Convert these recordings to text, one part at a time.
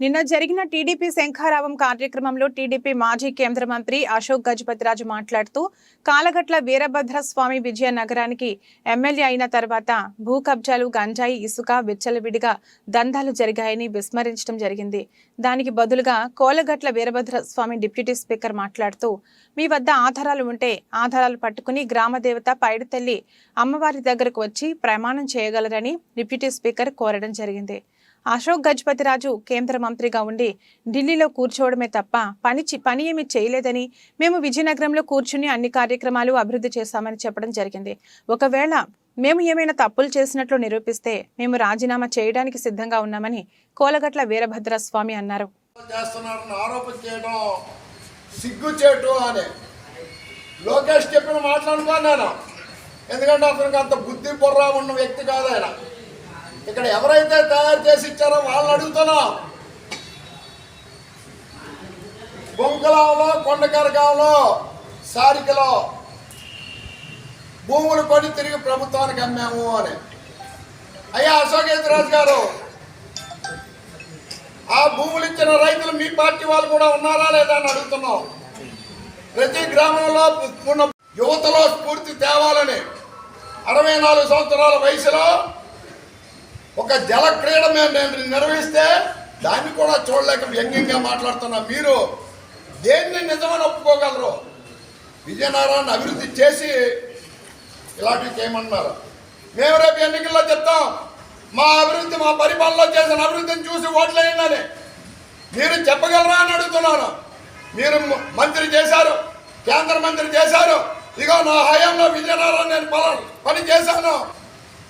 నిన్న జరిగిన టీడీపీ శంఖారావం కార్యక్రమంలో టీడీపీ మాజీ కేంద్ర మంత్రి అశోక్ గజపతిరాజు మాట్లాడుతూ కాలగట్ల వీరభద్ర స్వామి విజయ నగరానికి ఎమ్మెల్యే అయిన తర్వాత భూ కబ్జాలు గంజాయి ఇసుక విచ్చలవిడిగా దందాలు జరిగాయని విస్మరించడం జరిగింది. దానికి బదులుగా కోలగట్ల వీరభద్ర స్వామి డిప్యూటీ స్పీకర్ మాట్లాడుతూ మీ వద్ద ఆధారాలు ఉంటే ఆధారాలు పట్టుకుని గ్రామదేవత పైడితల్లి అమ్మవారి దగ్గరకు వచ్చి ప్రమాణం చేయగలరని డిప్యూటీ స్పీకర్ కోరడం జరిగింది. అశోక్ గజపతిరాజు కేంద్ర మంత్రిగా ఉండి ఢిల్లీలో కూర్చోవడమే తప్ప పని చి- పని ఏమీ చేయలేదని మేము విజయనగరంలో కూర్చుని అన్ని కార్యక్రమాలు అభివృద్ధి చేస్తామని చెప్పడం జరిగింది. ఒకవేళ మేము ఏమైనా తప్పులు చేసినట్లు నిరూపిస్తే మేము రాజీనామా చేయడానికి సిద్ధంగా ఉన్నామని కోలగట్ల వీరభద్ర స్వామి అన్నారు సిగ్గుచేటు అని లోకేష్ చెప్పిన ఎందుకంటే అతనికి అంత బుద్ధి బుర్ర ఉన్న వ్యక్తి కాదు ఆయన. ఇక్కడ ఎవరైతే తయారు చేసి ఇచ్చారో వాళ్ళని అడుగుతున్నా. బొంకలాలో కొండకరగాలో సారికలో భూములు కొని తిరిగి ప్రభుత్వానికి అమ్మాము అని. అయ్యా అశోకేంద్రరాజు గారు ఆ భూములు ఇచ్చిన రైతులు మీ పార్టీ వాళ్ళు కూడా ఉన్నారా లేదా అని అడుగుతున్నాం. ప్రతి గ్రామంలో ఉన్న యువతలో స్ఫూర్తి తేవాలని అరవై నాలుగు సంవత్సరాల వయసులో ఒక జల క్రీడ మేము నిర్వహిస్తే దాన్ని కూడా చూడలేక వ్యంగ్యంగా మాట్లాడుతున్నా మీరు దేన్ని నిజమని ఒప్పుకోగలరు? విజయనగరాన్ని అభివృద్ధి చేసి ఇలాంటివి చేయమన్నారు. మేము రేపు ఎన్నికల్లో చెప్తాం మా అభివృద్ధి మా పరిపాలనలో చేసిన అభివృద్ధిని చూసి ఓట్లేయండి మీరు చెప్పగలరా అని అడుగుతున్నాను. మీరు మంత్రి చేశారు కేంద్ర మంత్రి చేశారు. ఇగో నా హయాంలో విజయనగరం నేను పని చేశాను.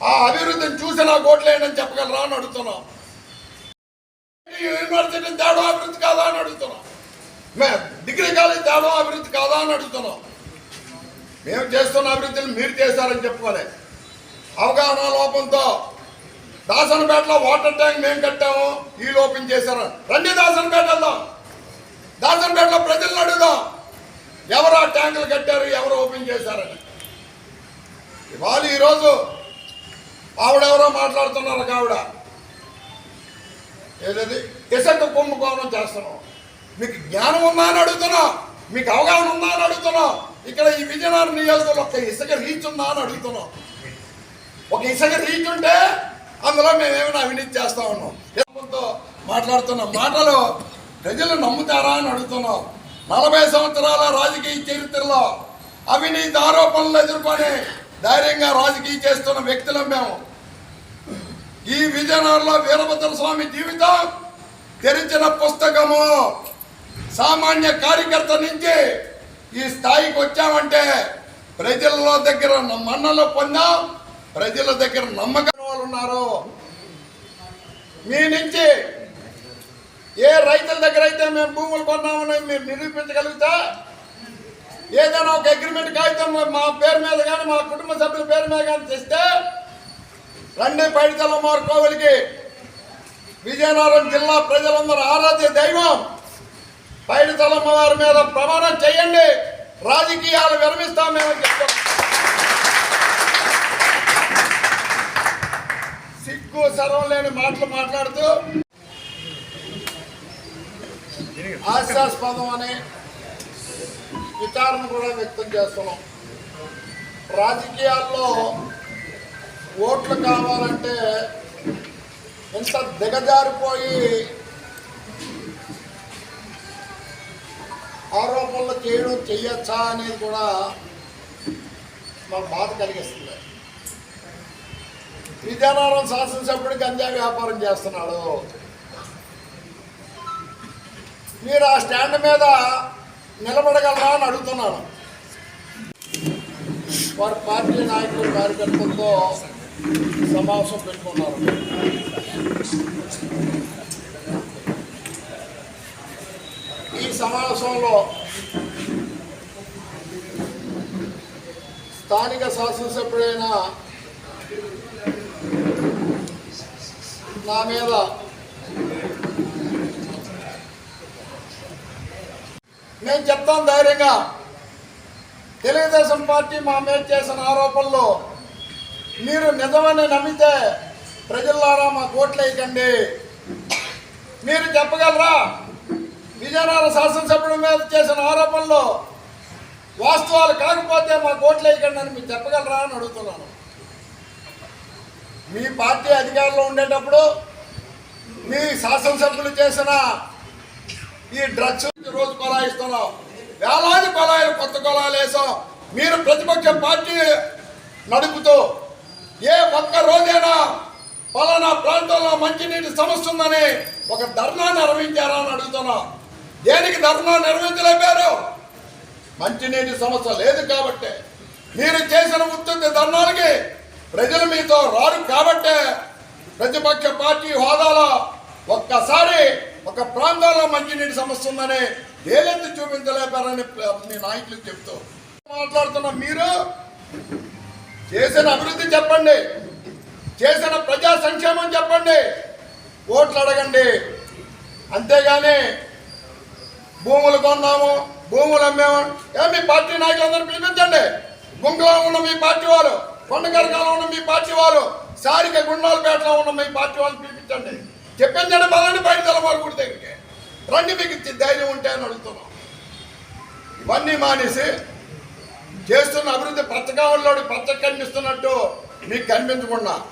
ఆ అభివృద్ధిని చూసి నాకు ఓట్లేయండి అని చెప్పగలరా అని అడుగుతున్నాం. ఈ యూనివర్సిటీ తేడా అభివృద్ధి కాదా అని అడుగుతున్నాం. మే డిగ్రీ కాలేజ్ తేడా అభివృద్ధి కాదా అని అడుగుతున్నాం. మేము చేస్తున్న అభివృద్ధిని మీరు చేశారని చెప్పుకోలే. అవగాహన లోపంతో దాసనపేటలో వాటర్ ట్యాంక్ మేము కట్టాము ఈ లోపం చేశారు. రండి దాసనపేట వెళ్దాం. దాసనపేటలో ప్రజలను అడుగుదాం. ఎవరు ఆ ట్యాంకులు కట్టారు ఎవరు ఓపెన్ చేశారని. ఇవాళ ఈరోజు ఆవిడెవరో మాట్లాడుతున్నారు ఆవిడ. ఏదది? ఇసక కుంభకోణం చేస్తున్నాం మీకు జ్ఞానం ఉందా అని అడుగుతున్నాం. మీకు అవగాహన ఉందా అని అడుగుతున్నాం. ఇక్కడ ఈ విజయనగరం నియోజకవర్గంలో ఒక ఇసుక రీచ్ ఉందా అని అడుగుతున్నాం ఒక ఇసుక రీచ్ ఉంటే అందులో మేమేమైనా అవినీతి చేస్తా ఉన్నాం. మాట్లాడుతున్నాం మాట్లాడుతున్న మాటలు ప్రజలు నమ్ముతారా అని అడుగుతున్నాం. నలభై సంవత్సరాల రాజకీయ చరిత్రలో అవినీతి ఆరోపణలు ఎదుర్కొని ధైర్యంగా రాజకీయ చేస్తున్న వ్యక్తులం మేము. ఈ విజయనగరంలో వీరభద్ర స్వామి జీవితం తెరిచిన పుస్తకము. సామాన్య కార్యకర్త నుంచి ఈ స్థాయికి వచ్చామంటే ప్రజల దగ్గర మన్నలు పొందాం ప్రజల దగ్గర నమ్మకం వాళ్ళు ఉన్నారు. మీ నుంచి ఏ రైతుల దగ్గర అయితే మేము భూములు కొన్నామని మీరు నిరూపించగలిగితే ఏదైనా ఒక అగ్రిమెంట్ కాగితం మా పేరు మీద కానీ మా కుటుంబ సభ్యుల పేరు మీద కానీ తెస్తే రండి పైడితల్లమ్మారు కోవిలికి. విజయనగరం జిల్లా ప్రజలందరూ ఆరాధ్య దైవం. పైడితల్లమ్మ వారి మీద ప్రమాణం చేయండి. రాజకీయాలు విరమిస్తాం మేము చెప్తాం. సిగ్గు సర్వం లేని మాటలు మాట్లాడుతూ హాస్యాస్పదం అనే విచారణ కూడా వ్యక్తం చేస్తున్నాం. రాజకీయాల్లో ఓట్లు కావాలంటే ఎంత దిగజారిపోయి ఆరోపణలు చేయడం చెయ్యొచ్చా అనేది కూడా మాకు బాధ కలిగిస్తుంది. విజయనగరం శాసనసభ్యుడు గంజా వ్యాపారం చేస్తున్నాడు. మీరు ఆ స్టాండ్ మీద నిలబడగలరా అని అడుగుతున్నాను వారి పార్టీ నాయకులు కార్యకర్తలతో సమావేశం పెట్టుకున్నారు. ఈ సమావేశంలో స్థానిక శాసనసభ్యుడైన నా మీద నేను చెప్తాను ధైర్యంగా. తెలుగుదేశం పార్టీ మా మీద చేసిన ఆరోపణలో మీరు నిజమని నమ్మితే ప్రజలారా మా కోట్లు మీరు చెప్పగలరా? విజయనగరం శాసనసభ్యుల మీద చేసిన ఆరోపణలు వాస్తవాలు కాకపోతే మా ఓట్లు అని మీరు చెప్పగలరా అని అడుగుతున్నాను. మీ పార్టీ అధికారంలో ఉండేటప్పుడు మీ శాసనసభ్యులు చేసిన ఈ డ్రగ్స్ రోజు కొలాయిస్తున్నాం. వేలాది కొలాయిలు కొత్త కొలాయిలు వేసాం. మీరు ప్రతిపక్ష పార్టీ నడుపుతూ ఏ ఒక్క రోజైనా పలానా ప్రాంతంలో మంచినీటి సమస్య ఉందని ఒక ధర్నా నిర్వహించారా అని అడుగుతున్నా. దేనికి ధర్నా నిర్వహించలేపారు మంచినీటి సమస్య లేదు కాబట్టి. మీరు చేసిన ఉత్పత్తి ధర్నాలకి ప్రజలు మీతో రారు కాబట్టే ప్రతిపక్ష పార్టీ హోదాలో ఒక్కసారి ఒక ప్రాంతంలో మంచినీటి సమస్య ఉందని ఏలెత్తి చూపించలేపారని మీ నాయకులు చెప్తూ మాట్లాడుతున్న మీరు చేసిన అభివృద్ధి చెప్పండి. చేసిన ప్రజా సంక్షేమం చెప్పండి. ఓట్లు అడగండి. అంతేగాని భూములు కొన్నాము భూములు అమ్మాము. ఏ మీ పార్టీ నాయకులందరూ పిలిపించండి. గుంగులో ఉన్న మీ పార్టీ వాళ్ళు కొండగరకాలో ఉన్న మీ పార్టీ వాళ్ళు సారిక గుండాలపేటలో ఉన్న మీ పార్టీ వాళ్ళు పిలిపించండి. చెప్పించండి పదండి బయట తెలవారు గుడి దగ్గరికి రండి. మీకు ధైర్యం ఉంటే అని అడుగుతున్నాం. ఇవన్నీ మానేసి చేస్తున్న అభివృద్ధి పచ్చకావల్లోడి పచ్చ కనిపిస్తున్నట్టు మీకు కనిపించకుండా